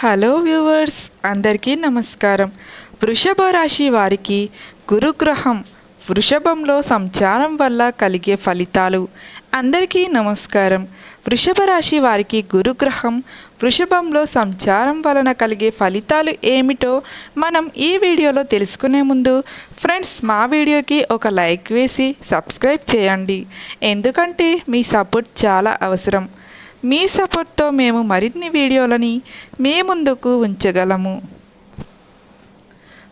Hello viewers అందరికీ నమస్కారం. వృషభ రాశి వారికి గురుగ్రహం వృషభంలో సంచారం వల్ల కలిగే ఫలితాలు అందరికీ నమస్కారం. వృషభ రాశి వారికి గురుగ్రహం వృషభంలో సంచారం వలన కలిగే ఫలితాలు ఏమిటో మనం ఈ వీడియోలో తెలుసుకునే ముందు ఫ్రెండ్స్ మా వీడియోకి ఒక లైక్ వేసి సబ్స్క్రైబ్ చేయండి. ఎందుకంటే మీ సపోర్ట్ చాలా అవసరం. మీ సపోర్ట్తో మేము మరిన్ని వీడియోలని మీ ముందుకు ఉంచగలము.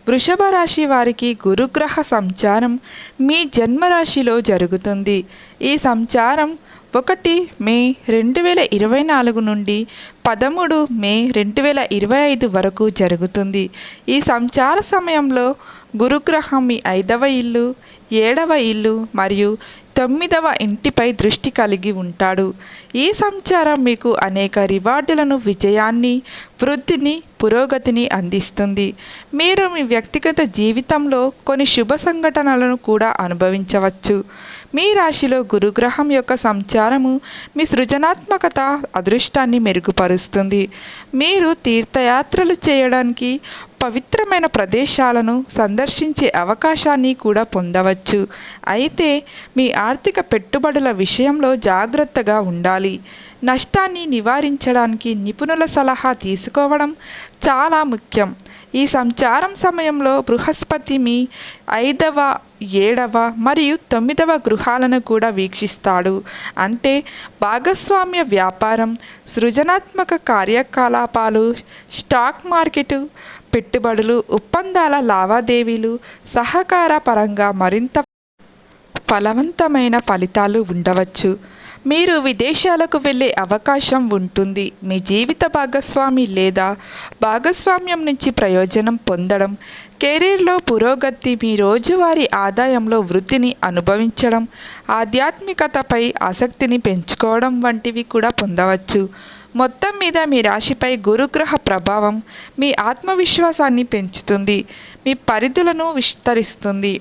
వృషభ రాశి వారికి గురుగ్రహ సంచారం మీ జన్మరాశిలో జరుగుతుంది. ఈ సంచారం ఒకటి మే రెండు వేల ఇరవై నాలుగు నుండి పదమూడు మే రెండు వేల ఇరవై ఐదు వరకు జరుగుతుంది. ఈ సంచార సమయంలో గురుగ్రహం మీ ఐదవ ఇల్లు ఏడవ ఇల్లు మరియు తొమ్మిదవ ఇంటిపై దృష్టి కలిగి ఉంటాడు. ఈ సంచారం మీకు అనేక రివార్డులను విజయాన్ని వృద్ధిని పురోగతిని అందిస్తుంది. మీరు మీ వ్యక్తిగత జీవితంలో కొన్ని శుభ సంఘటనలను కూడా అనుభవించవచ్చు. మీ రాశిలో గురుగ్రహం యొక్క సంచారము మీ సృజనాత్మకత అదృష్టాన్ని మెరుగుపరుస్తుంది. మీరు తీర్థయాత్రలు చేయడానికి పవిత్రమైన ప్రదేశాలను సందర్శించే అవకాశాన్ని కూడా పొందవచ్చు. అయితే మీ ఆర్థిక పెట్టుబడుల విషయంలో జాగ్రత్తగా ఉండాలి. నష్టాన్ని నివారించడానికి నిపుణుల సలహా తీసుకోవడం చాలా ముఖ్యం. ఈ సంచారం సమయంలో బృహస్పతి మీ ఐదవ ఏడవ మరియు తొమ్మిదవ గృహాలను కూడా వీక్షిస్తాడు. అంటే భాగస్వామ్య వ్యాపారం సృజనాత్మక కార్యకలాపాలు స్టాక్ మార్కెట్ పెట్టుబడులు ఒప్పందాల లావాదేవీలు సహకార పరంగా మరింత ఫలవంతమైన ఫలితాలు ఉండవచ్చు. మీరు విదేశాలకు వెళ్ళే అవకాశం ఉంటుంది. మీ జీవిత భాగస్వామి లేదా భాగస్వామ్యం నుంచి ప్రయోజనం పొందడం కెరీర్లో పురోగతి మీ రోజువారీ ఆదాయంలో వృద్ధిని అనుభవించడం ఆధ్యాత్మికతపై ఆసక్తిని పెంచుకోవడం వంటివి కూడా పొందవచ్చు. మొత్తం మీద మీ రాశిపై గురుగ్రహ ప్రభావం మీ ఆత్మవిశ్వాసాన్ని పెంచుతుంది. మీ పరిధులను విస్తరిస్తుంది.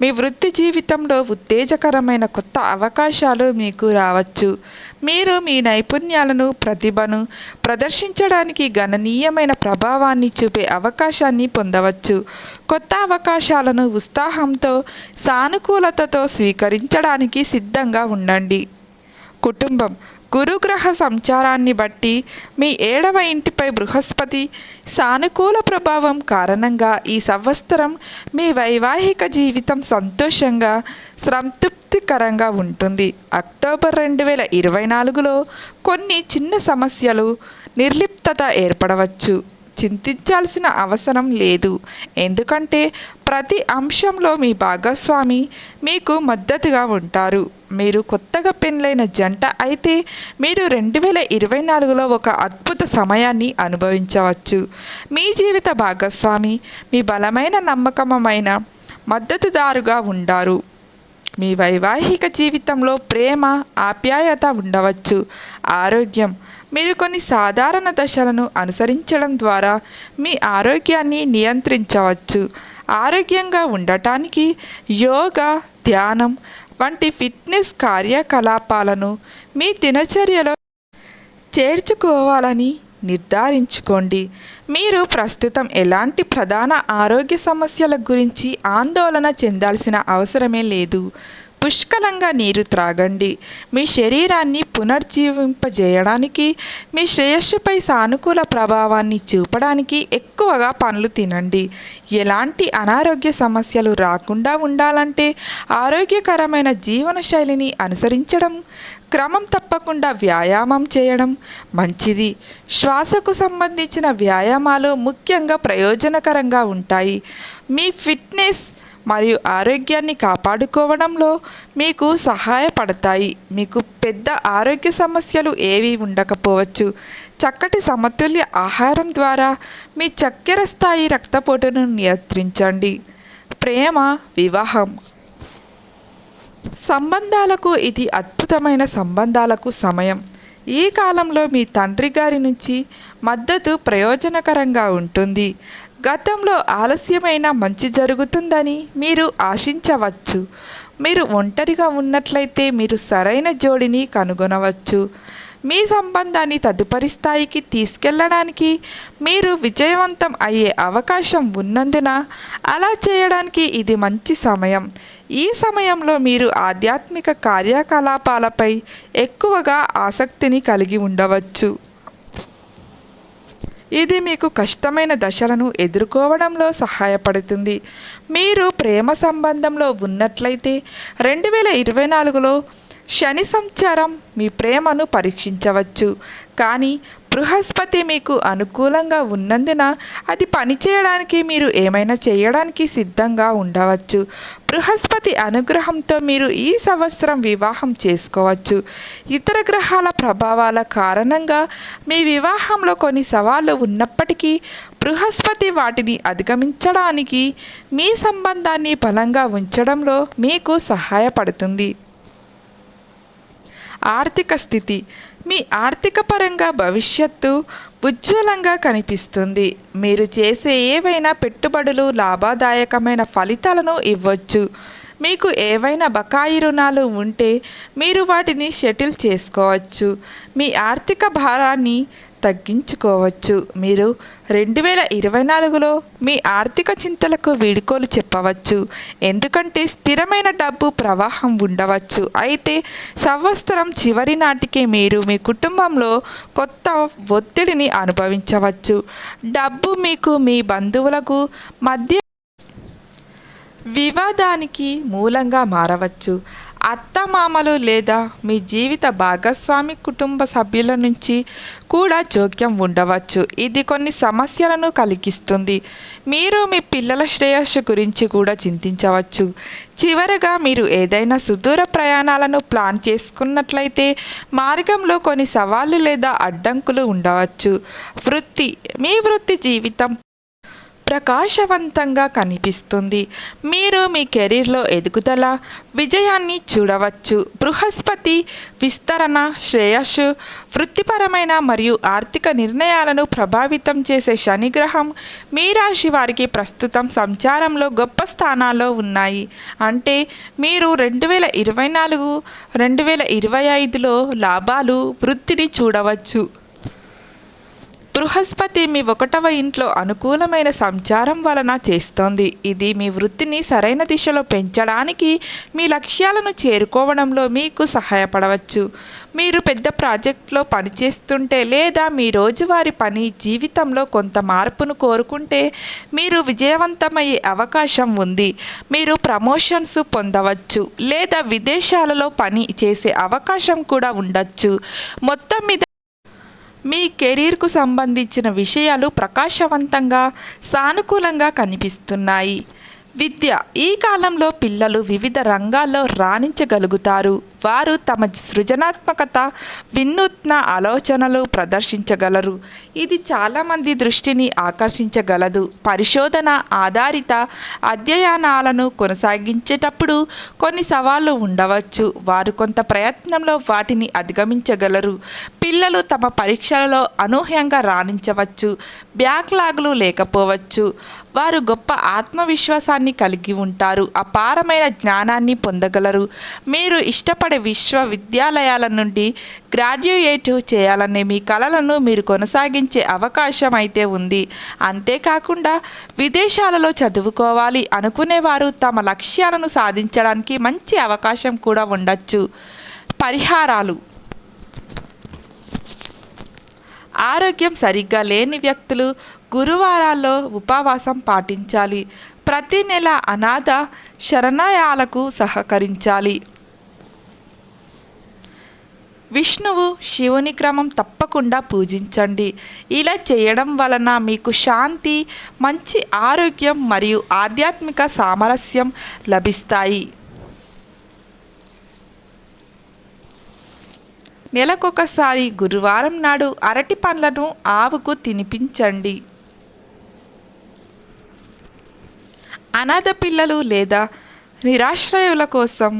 మీ వృత్తి జీవితంలో ఉత్తేజకరమైన కొత్త అవకాశాలు మీకు రావచ్చు. మీరు మీ నైపుణ్యాలను ప్రతిభను ప్రదర్శించడానికి గణనీయమైన ప్రభావాన్ని చూపే అవకాశాన్ని పొందవచ్చు. కొత్త అవకాశాలను ఉత్సాహంతో సానుకూలతతో స్వీకరించడానికి సిద్ధంగా ఉండండి. కుటుంబం గురుగ్రహ సంచారాన్ని బట్టి మీ ఏడవ ఇంటిపై బృహస్పతి సానుకూల ప్రభావం కారణంగా ఈ సంవత్సరం మీ వైవాహిక జీవితం సంతోషంగా సంతృప్తికరంగా ఉంటుంది. అక్టోబర్ రెండు వేల ఇరవై నాలుగులో కొన్ని చిన్న సమస్యలు నిర్లిప్తత ఏర్పడవచ్చు. చింతించాల్సిన అవసరం లేదు. ఎందుకంటే ప్రతి అంశంలో మీ భాగస్వామి మీకు మద్దతుగా ఉంటారు. మీరు కొత్తగా పెళ్ళైన జంట అయితే మీరు రెండు వేల ఇరవై నాలుగులో ఒక అద్భుత సమయాన్ని అనుభవించవచ్చు. మీ జీవిత భాగస్వామి మీ బలమైన నమ్మకమైన మద్దతుదారుగా ఉండారు. మీ వైవాహిక జీవితంలో ప్రేమ ఆప్యాయత ఉండవచ్చు. ఆరోగ్యం. మీరు కొన్ని సాధారణ దశలను అనుసరించడం ద్వారా మీ ఆరోగ్యాన్ని నియంత్రించవచ్చు. ఆరోగ్యంగా ఉండటానికి యోగా ధ్యానం వంటి ఫిట్నెస్ కార్యకలాపాలను మీ దినచర్యలో చేర్చుకోవాలని నిర్ధారించుకోండి. మీరు ప్రస్తుతం ఎలాంటి ప్రధాన ఆరోగ్య సమస్యల గురించి ఆందోళన చెందాల్సిన అవసరమే లేదు. పుష్కలంగా నీరు త్రాగండి. మీ శరీరాన్ని పునర్జీవింపజేయడానికి మీ శ్రేయస్సుపై సానుకూల ప్రభావాన్ని చూపడానికి ఎక్కువగా పండ్లు తినండి. ఎలాంటి అనారోగ్య సమస్యలు రాకుండా ఉండాలంటే ఆరోగ్యకరమైన జీవన శైలిని అనుసరించడం క్రమం తప్పకుండా వ్యాయామం చేయడం మంచిది. శ్వాసకు సంబంధించిన వ్యాయామాలు ముఖ్యంగా ప్రయోజనకరంగా ఉంటాయి. మీ ఫిట్నెస్ మరియు ఆరోగ్యాన్ని కాపాడుకోవడంలో మీకు సహాయపడతాయి. మీకు పెద్ద ఆరోగ్య సమస్యలు ఏవి ఉండకపోవచ్చు. చక్కటి సమతుల్య ఆహారం ద్వారా మీ చక్కెర స్థాయి రక్తపోటును నియంత్రించండి. ప్రేమ వివాహం. సంబంధాలకు ఇది అద్భుతమైన సంబంధాలకు సమయం. ఈ కాలంలో మీ తండ్రి గారి నుంచి మద్దతు ప్రయోజనకరంగా ఉంటుంది. గతంలో ఆలస్యమైన మంచి జరుగుతుందని మీరు ఆశించవచ్చు. మీరు ఒంటరిగా ఉన్నట్లయితే మీరు సరైన జోడిని కనుగొనవచ్చు. మీ సంబంధాన్ని తదుపరి స్థాయికి తీసుకెళ్ళడానికి మీరు విజయవంతం అయ్యే అవకాశం ఉన్నందున అలా చేయడానికి ఇది మంచి సమయం. ఈ సమయంలో మీరు ఆధ్యాత్మిక కార్యకలాపాలపై ఎక్కువగా ఆసక్తిని కలిగి ఉండవచ్చు. ఇది మీకు కష్టమైన దశలను ఎదుర్కోవడంలో సహాయపడుతుంది. మీరు ప్రేమ సంబంధంలో ఉన్నట్లయితే రెండు వేల ఇరవై నాలుగులో శని సంచారం మీ ప్రేమను పరీక్షించవచ్చు. కానీ బృహస్పతి మీకు అనుకూలంగా ఉన్నందున అది పనిచేయడానికి మీరు ఏమైనా చేయడానికి సిద్ధంగా ఉండవచ్చు. బృహస్పతి అనుగ్రహంతో మీరు ఈ సంవత్సరం వివాహం చేసుకోవచ్చు. ఇతర గ్రహాల ప్రభావాల కారణంగా మీ వివాహంలో కొన్ని సవాళ్ళు ఉన్నప్పటికీ బృహస్పతి వాటిని అధిగమించడానికి మీ సంబంధాన్ని బలంగా ఉంచడంలో మీకు సహాయపడుతుంది. ఆర్థిక స్థితి. మీ ఆర్థిక పరంగా భవిష్యత్తు ఉజ్వలంగా కనిపిస్తుంది. మీరు చేసే ఏవైనా పెట్టుబడులు లాభదాయకమైన ఫలితాలను ఇవ్వచ్చు. మీకు ఏవైనా బకాయి రుణాలు ఉంటే మీరు వాటిని షెటిల్ చేసుకోవచ్చు. మీ ఆర్థిక భారాన్ని తగ్గించుకోవచ్చు. మీరు రెండు వేల ఇరవై నాలుగులో మీ ఆర్థిక చింతలకు వీడుకోలు చెప్పవచ్చు. ఎందుకంటే స్థిరమైన డబ్బు ప్రవాహం ఉండవచ్చు. అయితే సంవత్సరం చివరి నాటికి మీరు మీ కుటుంబంలో కొత్త ఒత్తిడిని అనుభవించవచ్చు. డబ్బు మీకు మీ బంధువులకు మధ్య వివాదానికి మూలంగా మారవచ్చు. అత్తమామలు లేదా మీ జీవిత భాగస్వామి కుటుంబ సభ్యుల నుంచి కూడా జోక్యం ఉండవచ్చు. ఇది కొన్ని సమస్యలను కలిగిస్తుంది. మీరు మీ పిల్లల శ్రేయస్సు గురించి కూడా చింతించవచ్చు. చివరగా మీరు ఏదైనా సుదూర ప్రయాణాలను ప్లాన్ చేసుకున్నట్లయితే మార్గంలో కొన్ని సవాళ్ళు లేదా అడ్డంకులు ఉండవచ్చు. వృత్తి మీ వృత్తి జీవితం ప్రకాశవంతంగా కనిపిస్తుంది. మీరు మీ కెరీర్లో ఎదుగుదల విజయాన్ని చూడవచ్చు. బృహస్పతి విస్తరణ శ్రేయస్సు వృత్తిపరమైన మరియు ఆర్థిక నిర్ణయాలను ప్రభావితం చేసే శనిగ్రహం మీ రాశి వారికి ప్రస్తుతం సంచారంలో గొప్ప స్థానాల్లో ఉన్నాయి. అంటే మీరు రెండు వేల ఇరవై నాలుగు రెండు వేల ఇరవై ఐదులో లాభాలు వృత్తిని చూడవచ్చు. బృహస్పతి మీ ఒకటవ ఇంట్లో అనుకూలమైన సంచారం వలన చేస్తోంది. ఇది మీ వృత్తిని సరైన దిశలో పెంచడానికి మీ లక్ష్యాలను చేరుకోవడంలో మీకు సహాయపడవచ్చు. మీరు పెద్ద ప్రాజెక్ట్లో పనిచేస్తుంటే లేదా మీ రోజువారి పని జీవితంలో కొంత మార్పును కోరుకుంటే మీరు విజయవంతమయ్యే అవకాశం ఉంది. మీరు ప్రమోషన్స్ పొందవచ్చు లేదా విదేశాలలో పని చేసే అవకాశం కూడా ఉండొచ్చు. మొత్తం మీద మీ కెరీర్కు సంబంధించిన విషయాలు ప్రకాశవంతంగా సానుకూలంగా కనిపిస్తున్నాయి. విద్య ఈ కాలంలో పిల్లలు వివిధ రంగాల్లో రాణించగలుగుతారు. వారు తమ సృజనాత్మకత వినూత్న ఆలోచనలు ప్రదర్శించగలరు. ఇది చాలామంది దృష్టిని ఆకర్షించగలదు. పరిశోధన ఆధారిత అధ్యయనాలను కొనసాగించేటప్పుడు కొన్ని సవాళ్ళు ఉండవచ్చు. వారు కొంత ప్రయత్నంలో వాటిని అధిగమించగలరు. పిల్లలు తమ పరీక్షలలో అనూహ్యంగా రాణించవచ్చు. బ్యాక్లాగ్లు లేకపోవచ్చు. వారు గొప్ప ఆత్మవిశ్వాసాన్ని కలిగి ఉంటారు. అపారమైన జ్ఞానాన్ని పొందగలరు. మీరు ఇష్టపడే విశ్వవిద్యాలయాల నుండి గ్రాడ్యుయేట్ చేయాలనే మీ కలలను మీరు కొనసాగించే అవకాశం అయితే ఉంది. అంతేకాకుండా విదేశాలలో చదువుకోవాలి అనుకునేవారు తమ లక్ష్యాలను సాధించడానికి మంచి అవకాశం కూడా ఉండొచ్చు. పరిహారాలు. ఆరోగ్యం సరిగ్గా లేని వ్యక్తులు గురువారాల్లో ఉపవాసం పాటించాలి. ప్రతి నెల అనాథ శరణాయాలకు సహకరించాలి. విష్ణువు శివుని క్రమం తప్పకుండా పూజించండి. ఇలా చేయడం వలన మీకు శాంతి మంచి ఆరోగ్యం మరియు ఆధ్యాత్మిక సామరస్యం లభిస్తాయి. నెలకొకసారి గురువారం నాడు అరటి పండ్లను ఆవుకు తినిపించండి. అనాథ పిల్లలు లేదా నిరాశ్రయుల కోసం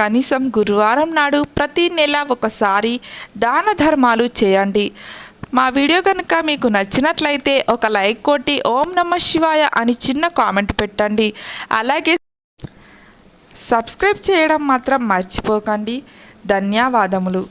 కనీసం గురువారం నాడు ప్రతి నెల ఒకసారి దాన ధర్మాలు చేయండి. మా వీడియో కనుక మీకు నచ్చినట్లయితే ఒక లైక్ కొట్టి ఓం నమ శివాయ అని చిన్న కామెంట్ పెట్టండి. అలాగే సబ్స్క్రైబ్ చేయడం మాత్రం మర్చిపోకండి. ధన్యవాదములు.